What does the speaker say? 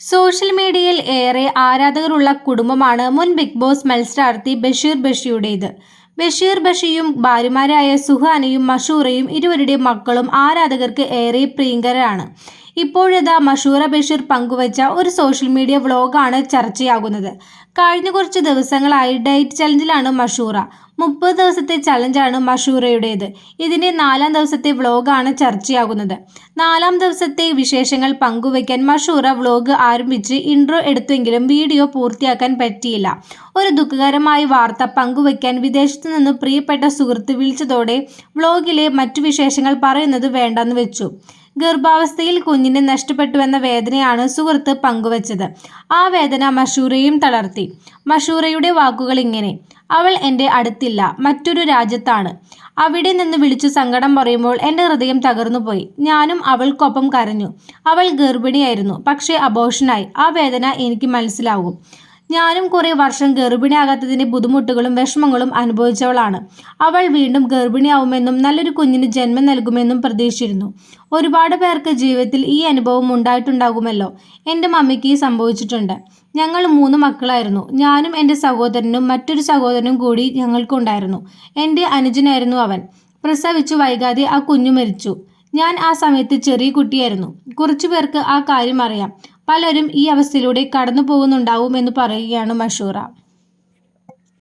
Social മീഡിയയിൽ ഏറെ ആരാധകരുള്ള കുടുംബമാണ് മുൻ ബിഗ് ബോസ് മത്സരാർത്ഥി ബഷീർ ബഷിയുടേത്. ബഷീർ ബഷിയും ഭാര്യമാരായ സുഹാനയും മഷൂറയും ഇരുവരുടെ മക്കളും ആരാധകർക്ക് ഏറെ പ്രിയങ്കരാണ്. ഇപ്പോഴിതാ മഷൂറ ബഷീർ പങ്കുവച്ച ഒരു സോഷ്യൽ മീഡിയ വ്ളോഗാണ് ചർച്ചയാകുന്നത്. കഴിഞ്ഞ കുറച്ച് ദിവസങ്ങളായി ഡയറ്റ് ചലഞ്ചിലാണ് മഷൂറ. മുപ്പത് ദിവസത്തെ ചലഞ്ചാണ് മഷൂറയുടേത്. ഇതിന്റെ നാലാം ദിവസത്തെ വ്ളോഗാണ് ചർച്ചയാകുന്നത്. നാലാം ദിവസത്തെ വിശേഷങ്ങൾ പങ്കുവയ്ക്കാൻ മഷൂറ വ്ളോഗ് ആരംഭിച്ച് ഇൻട്രോ എടുത്തെങ്കിലും വീഡിയോ പൂർത്തിയാക്കാൻ പറ്റിയില്ല. ഒരു ദുഃഖകരമായ വാർത്ത പങ്കുവയ്ക്കാൻ വിദേശത്തു നിന്ന് പ്രിയപ്പെട്ട സുഹൃത്ത് വിളിച്ചതോടെ വ്ളോഗിലെ മറ്റു വിശേഷങ്ങൾ പറയുന്നത് വേണ്ടെന്ന് വെച്ചു. ഗർഭാവസ്ഥയിൽ കുഞ്ഞിനെ നഷ്ടപ്പെട്ടുവെന്ന വേദനയാണ് സുഹൃത്ത് പങ്കുവച്ചത്. ആ വേദന മഷൂറയും തളർത്തി. മഷൂറയുടെ വാക്കുകൾ ഇങ്ങനെ അവൾ എന്റെ അടുത്തില്ല മറ്റൊരു രാജ്യത്താണ്. അവിടെ നിന്ന് വിളിച്ചു സങ്കടം പറയുമ്പോൾ എന്റെ ഹൃദയം തകർന്നുപോയി. ഞാനും അവൾക്കൊപ്പം കരഞ്ഞു. അവൾ ഗർഭിണിയായിരുന്നു പക്ഷേ അബോഷനായി ആ വേദന എനിക്ക് മനസ്സിലാകും. ഞാനും കുറേ വർഷം ഗർഭിണിയാകാത്തതിന്റെ ബുദ്ധിമുട്ടുകളും വിഷമങ്ങളും അനുഭവിച്ചവളാണ്. അവൾ വീണ്ടും ഗർഭിണിയാവുമെന്നും നല്ലൊരു കുഞ്ഞിന് ജന്മം നൽകുമെന്നും പ്രതീക്ഷിച്ചിരുന്നു. ഒരുപാട് പേർക്ക് ജീവിതത്തിൽ ഈ അനുഭവം ഉണ്ടായിട്ടുണ്ടാകുമല്ലോ. എന്റെ മമ്മിക്ക് സംഭവിച്ചിട്ടുണ്ട്. ഞങ്ങൾ മൂന്ന് മക്കളായിരുന്നു. ഞാനും എന്റെ സഹോദരനും മറ്റൊരു സഹോദരനും കൂടി ഞങ്ങൾക്കുണ്ടായിരുന്നു. എന്റെ അനുജനായിരുന്നു അവൻ. പ്രസവിച്ചു വൈകാതെ ആ കുഞ്ഞു മരിച്ചു. ഞാൻ ആ സമയത്ത് ചെറിയ കുട്ടിയായിരുന്നു. കുറച്ചു പേർക്ക് ആ കാര്യം അറിയാം. പലരും ഈ അവസ്ഥയിലൂടെ കടന്നു പോകുന്നുണ്ടാവും എന്ന് പറയുകയാണ് മഷൂറ.